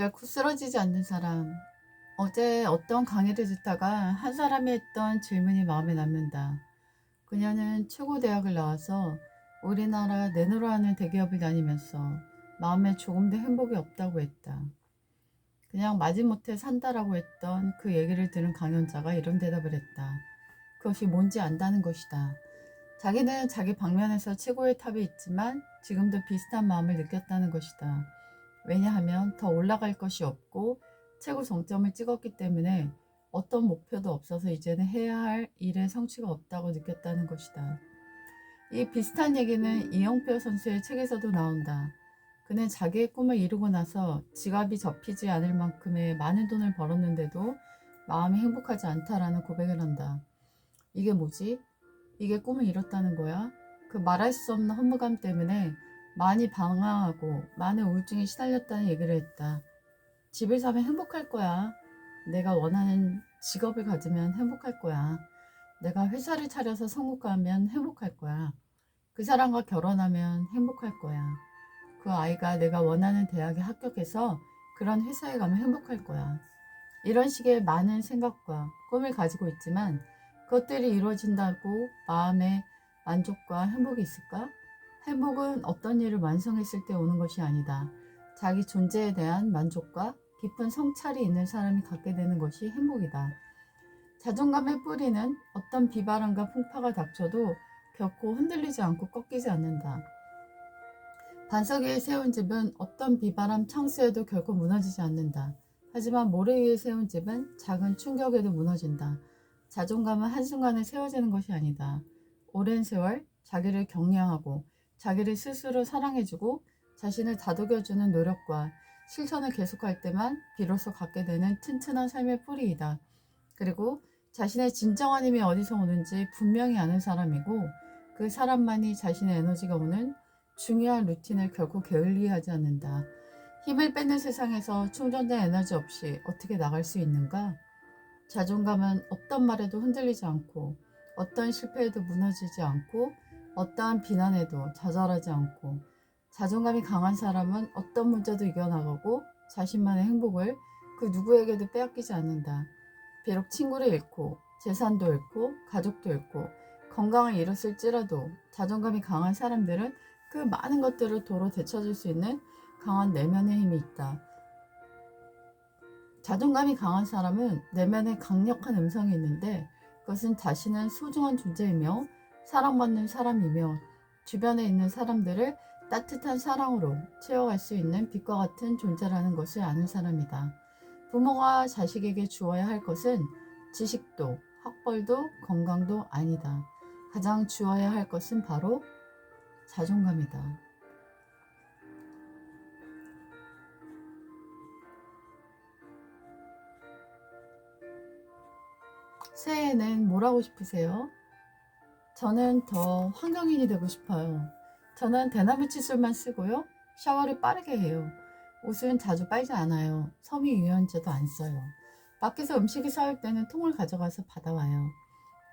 결코 쓰러지지 않는 사람. 어제 어떤 강의를 듣다가 한 사람이 했던 질문이 마음에 남는다. 그녀는 최고 대학을 나와서 우리나라 내노라 하는 대기업을 다니면서 마음에 조금도 행복이 없다고 했다. 그냥 마지못해 산다라고 했던 그 얘기를 들은 강연자가 이런 대답을 했다. 그것이 뭔지 안다는 것이다. 자기는 자기 방면에서 최고의 탑에 있지만 지금도 비슷한 마음을 느꼈다는 것이다. 왜냐하면 더 올라갈 것이 없고 최고 정점을 찍었기 때문에 어떤 목표도 없어서 이제는 해야 할 일의 성취가 없다고 느꼈다는 것이다. 이 비슷한 얘기는 이영표 선수의 책에서도 나온다. 그는 자기의 꿈을 이루고 나서 지갑이 접히지 않을 만큼의 많은 돈을 벌었는데도 마음이 행복하지 않다라는 고백을 한다. 이게 뭐지? 이게 꿈을 이뤘다는 거야? 그 말할 수 없는 허무감 때문에 많이 방황하고 많은 우울증에 시달렸다는 얘기를 했다. 집을 사면 행복할 거야. 내가 원하는 직업을 가지면 행복할 거야. 내가 회사를 차려서 성공하면 행복할 거야. 그 사람과 결혼하면 행복할 거야. 그 아이가 내가 원하는 대학에 합격해서 그런 회사에 가면 행복할 거야. 이런 식의 많은 생각과 꿈을 가지고 있지만 그것들이 이루어진다고 마음의 만족과 행복이 있을까? 행복은 어떤 일을 완성했을 때 오는 것이 아니다. 자기 존재에 대한 만족과 깊은 성찰이 있는 사람이 갖게 되는 것이 행복이다. 자존감의 뿌리는 어떤 비바람과 풍파가 닥쳐도 결코 흔들리지 않고 꺾이지 않는다. 반석 위에 세운 집은 어떤 비바람 창수에도 결코 무너지지 않는다. 하지만 모래 위에 세운 집은 작은 충격에도 무너진다. 자존감은 한순간에 세워지는 것이 아니다. 오랜 세월 자기를 격려하고 자기를 스스로 사랑해주고 자신을 다독여주는 노력과 실천을 계속할 때만 비로소 갖게 되는 튼튼한 삶의 뿌리이다. 그리고 자신의 진정한 힘이 어디서 오는지 분명히 아는 사람이고 그 사람만이 자신의 에너지가 오는 중요한 루틴을 결코 게을리하지 않는다. 힘을 뺏는 세상에서 충전된 에너지 없이 어떻게 나갈 수 있는가? 자존감은 어떤 말에도 흔들리지 않고 어떤 실패에도 무너지지 않고 어떠한 비난에도 좌절하지 않고 자존감이 강한 사람은 어떤 문제도 이겨나가고 자신만의 행복을 그 누구에게도 빼앗기지 않는다. 비록 친구를 잃고 재산도 잃고 가족도 잃고 건강을 잃었을지라도 자존감이 강한 사람들은 그 많은 것들을 도로 되찾을 수 있는 강한 내면의 힘이 있다. 자존감이 강한 사람은 내면에 강력한 음성이 있는데 그것은 자신은 소중한 존재이며 사랑받는 사람이며 주변에 있는 사람들을 따뜻한 사랑으로 채워갈 수 있는 빛과 같은 존재라는 것을 아는 사람이다. 부모가 자식에게 주어야 할 것은 지식도, 학벌도, 건강도 아니다. 가장 주어야 할 것은 바로 자존감이다. 새해에는 뭘 하고 싶으세요? 저는 더 환경인이 되고 싶어요. 저는 대나무 칫솔만 쓰고요. 샤워를 빠르게 해요. 옷은 자주 빨지 않아요. 섬유 유연제도 안 써요. 밖에서 음식이 쌓일 때는 통을 가져가서 받아와요.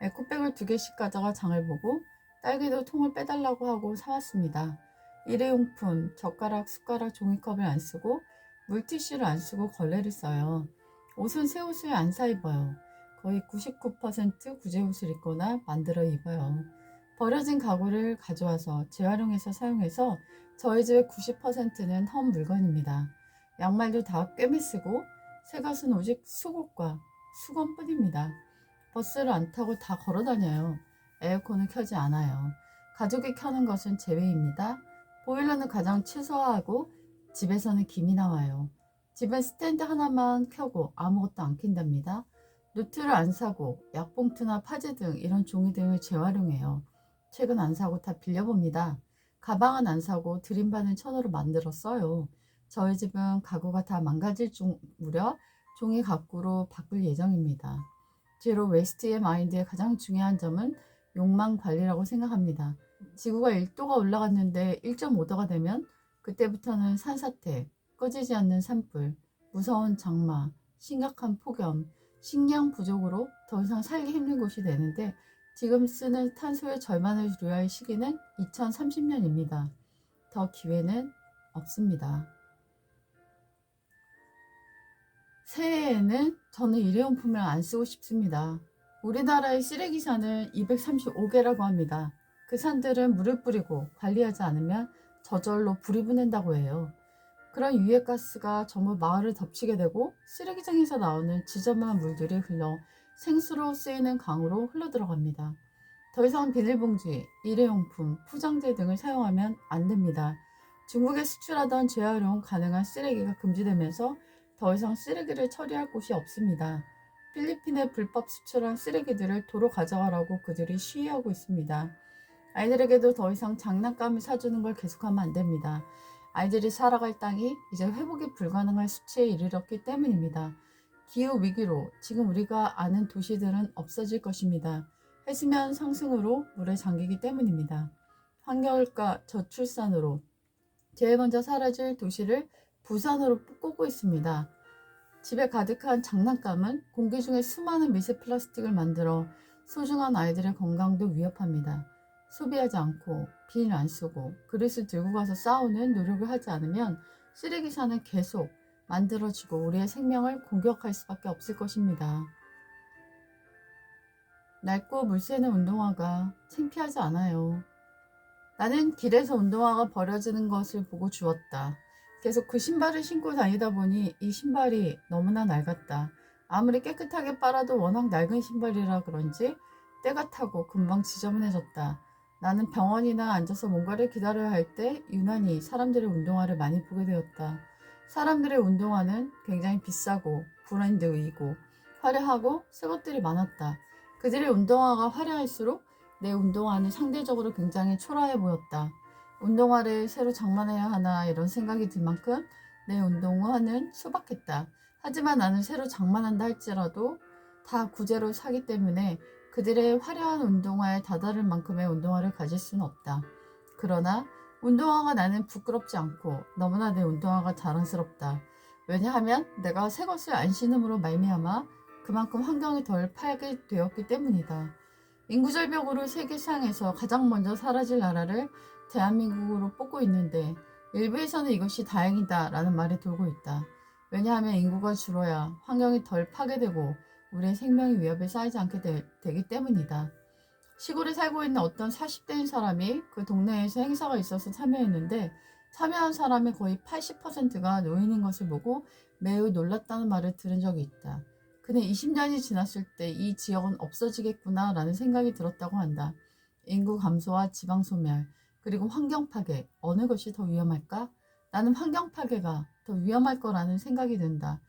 에코백을 두 개씩 가져가 장을 보고 딸기도 통을 빼달라고 하고 사왔습니다. 일회용품, 젓가락, 숟가락, 종이컵을 안 쓰고 물티슈를 안 쓰고 걸레를 써요. 옷은 새 옷을 안 사 입어요. 거의 99% 구제 옷을 입거나 만들어 입어요. 버려진 가구를 가져와서 재활용해서 사용해서 저희 집의 90%는 험 물건입니다. 양말도 다 꿰매 쓰고 새 것은 오직 수국과 수건뿐입니다. 버스를 안 타고 다 걸어 다녀요. 에어컨을 켜지 않아요. 가족이 켜는 것은 제외입니다. 보일러는 가장 최소화하고 집에서는 김이 나와요. 집은 스탠드 하나만 켜고 아무것도 안 킨답니다. 노트를 안 사고 약봉투나 파제 등 이런 종이 등을 재활용해요. 책은 안 사고 다 빌려봅니다. 가방은 안 사고 드림반을 천으로 만들어 써요. 저희 집은 가구가 다 망가질 중 무렵 종이 가구로 바꿀 예정입니다. 제로 웨스트의 마인드의 가장 중요한 점은 욕망 관리라고 생각합니다. 지구가 1도가 올라갔는데 1.5도가 되면 그때부터는 산사태, 꺼지지 않는 산불, 무서운 장마, 심각한 폭염, 식량 부족으로 더 이상 살기 힘든 곳이 되는데 지금 쓰는 탄소의 절반을 줄여야 할 시기는 2030년입니다. 더 기회는 없습니다. 새해에는 저는 일회용품을 안 쓰고 싶습니다. 우리나라의 쓰레기 산은 235개라고 합니다. 그 산들은 물을 뿌리고 관리하지 않으면 저절로 불이 붙는다고 해요. 그런 유해가스가 전부 마을을 덮치게 되고 쓰레기장에서 나오는 지저분한 물들이 흘러 생수로 쓰이는 강으로 흘러들어갑니다. 더 이상 비닐봉지, 일회용품, 포장재 등을 사용하면 안 됩니다. 중국에 수출하던 재활용 가능한 쓰레기가 금지되면서 더 이상 쓰레기를 처리할 곳이 없습니다. 필리핀에 불법 수출한 쓰레기들을 도로 가져가라고 그들이 시위하고 있습니다. 아이들에게도 더 이상 장난감을 사주는 걸 계속하면 안 됩니다. 아이들이 살아갈 땅이 이제 회복이 불가능할 수치에 이르렀기 때문입니다. 기후 위기로 지금 우리가 아는 도시들은 없어질 것입니다. 해수면 상승으로 물에 잠기기 때문입니다. 환경을과 저출산으로 제일 먼저 사라질 도시를 부산으로 꼬고 있습니다. 집에 가득한 장난감은 공기 중에 수많은 미세 플라스틱을 만들어 소중한 아이들의 건강도 위협합니다. 소비하지 않고 비닐 안 쓰고 그릇을 들고 가서 싸우는 노력을 하지 않으면 쓰레기산은 계속 만들어지고 우리의 생명을 공격할 수밖에 없을 것입니다. 낡고 물새는 운동화가 창피하지 않아요. 나는 길에서 운동화가 버려지는 것을 보고 주웠다. 계속 그 신발을 신고 다니다 보니 이 신발이 너무나 낡았다. 아무리 깨끗하게 빨아도 워낙 낡은 신발이라 그런지 때가 타고 금방 지저분해졌다. 나는 병원이나 앉아서 뭔가를 기다려야 할 때 유난히 사람들의 운동화를 많이 보게 되었다. 사람들의 운동화는 굉장히 비싸고 브랜드이고 화려하고 새 것들이 많았다. 그들의 운동화가 화려할수록 내 운동화는 상대적으로 굉장히 초라해 보였다. 운동화를 새로 장만해야 하나 이런 생각이 들 만큼 내 운동화는 소박했다. 하지만 나는 새로 장만한다 할지라도 다 구제로 사기 때문에 그들의 화려한 운동화에 다다를 만큼의 운동화를 가질 수는 없다. 그러나 운동화가 나는 부끄럽지 않고 너무나 내 운동화가 자랑스럽다. 왜냐하면 내가 새 것을 안 신음으로 말미암아 그만큼 환경이 덜 파괴 되었기 때문이다. 인구절벽으로 세계상에서 가장 먼저 사라질 나라를 대한민국으로 뽑고 있는데 일부에서는 이것이 다행이다 라는 말이 돌고 있다. 왜냐하면 인구가 줄어야 환경이 덜 파괴되고 우리의 생명이 위협에 쌓이지 않게 되, 되기 때문이다. 시골에 살고 있는 어떤 40대인 사람이 그 동네에서 행사가 있어서 참여했는데 참여한 사람의 거의 80%가 노인인 것을 보고 매우 놀랐다는 말을 들은 적이 있다. 그는 20년이 지났을 때 이 지역은 없어지겠구나 라는 생각이 들었다고 한다. 인구 감소와 지방 소멸, 그리고 환경 파괴, 어느 것이 더 위험할까? 나는 환경 파괴가 더 위험할 거라는 생각이 든다.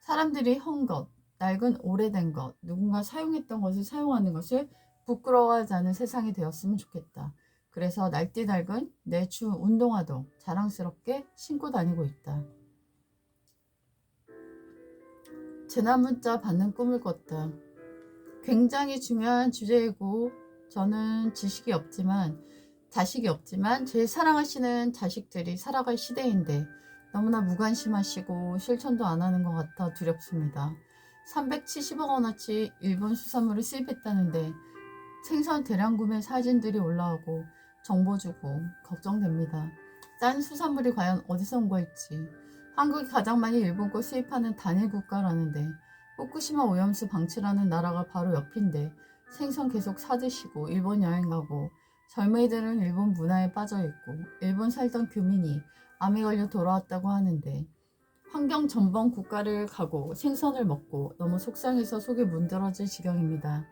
사람들이 헌 것, 낡은 오래된 것, 누군가 사용했던 것을 사용하는 것을 부끄러워하지 않은 세상이 되었으면 좋겠다. 그래서 날뛰 낡은 내 주 운동화도 자랑스럽게 신고 다니고 있다. 재난 문자 받는 꿈을 꿨다. 굉장히 중요한 주제이고 저는 지식이 없지만 자식이 없지만 제일 사랑하시는 자식들이 살아갈 시대인데 너무나 무관심하시고 실천도 안 하는 것 같아 두렵습니다. 370억 원어치 일본 수산물을 수입했다는데 생선 대량 구매 사진들이 올라오고 정보 주고 걱정됩니다. 짠 수산물이 과연 어디서 온 걸지 한국이 가장 많이 일본 거 수입하는 단일 국가라는데 후쿠시마 오염수 방치라는 나라가 바로 옆인데 생선 계속 사드시고 일본 여행 가고 젊은이들은 일본 문화에 빠져 있고 일본 살던 교민이 암에 걸려 돌아왔다고 하는데 환경 전범 국가를 가고 생선을 먹고 너무 속상해서 속이 문드러질 지경입니다.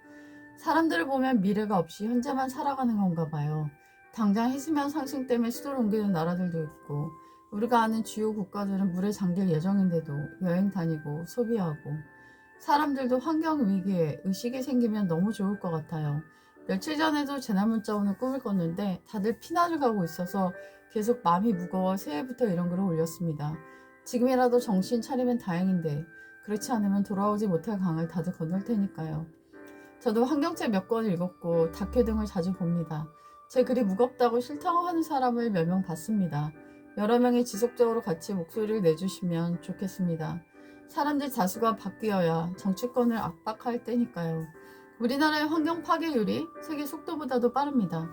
사람들을 보면 미래가 없이 현재만 살아가는 건가 봐요. 당장 해수면 상승 때문에 수도를 옮기는 나라들도 있고 우리가 아는 주요 국가들은 물에 잠길 예정인데도 여행 다니고 소비하고 사람들도 환경 위기에 의식이 생기면 너무 좋을 것 같아요. 며칠 전에도 재난 문자 오는 꿈을 꿨는데 다들 피난을 가고 있어서 계속 마음이 무거워 새해부터 이런 글을 올렸습니다. 지금이라도 정신 차리면 다행인데 그렇지 않으면 돌아오지 못할 강을 다들 건널 테니까요. 저도 환경책 몇 권 읽었고 다큐 등을 자주 봅니다. 제 글이 무겁다고 싫다고 하는 사람을 몇 명 봤습니다. 여러 명이 지속적으로 같이 목소리를 내주시면 좋겠습니다. 사람들 자수가 바뀌어야 정치권을 압박할 때니까요. 우리나라의 환경 파괴율이 세계 속도보다도 빠릅니다.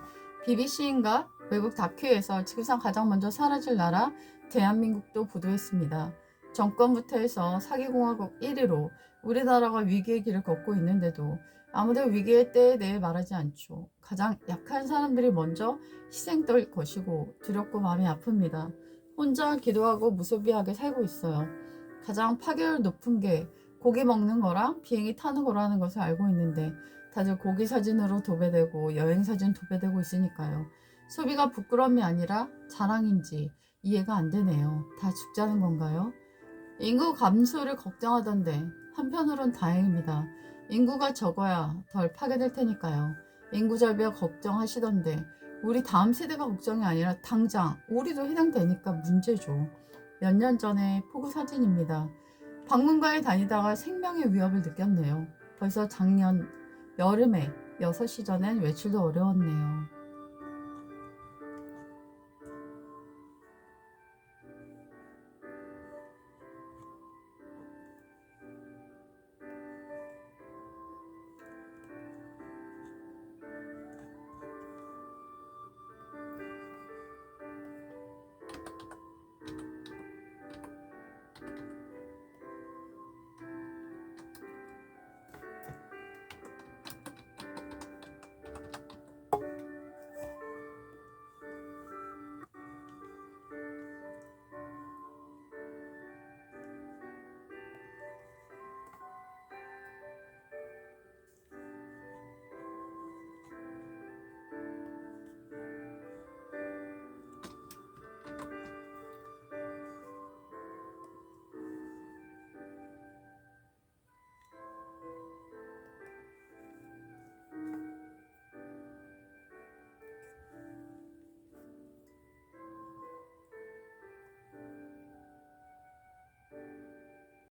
BBC인가 외국 다큐에서 지구상 가장 먼저 사라질 나라 대한민국도 보도했습니다. 정권부터 해서 사기공화국 1위로 우리나라가 위기의 길을 걷고 있는데도 아무도 위기의 때에 대해 말하지 않죠. 가장 약한 사람들이 먼저 희생될 것이고 두렵고 마음이 아픕니다. 혼자 기도하고 무소비하게 살고 있어요. 가장 파괴율 높은 게 고기 먹는 거랑 비행기 타는 거라는 것을 알고 있는데 다들 고기 사진으로 도배되고 여행 사진 도배되고 있으니까요. 소비가 부끄러움이 아니라 자랑인지 이해가 안 되네요. 다 죽자는 건가요? 인구 감소를 걱정하던데 한편으론 다행입니다. 인구가 적어야 덜 파괴될 테니까요. 인구 절벽 걱정하시던데 우리 다음 세대가 걱정이 아니라 당장 우리도 해당되니까 문제죠. 몇 년 전에 포구 사진입니다. 박물관에 다니다가 생명의 위협을 느꼈네요. 벌써 작년 여름에 6시 전엔 외출도 어려웠네요.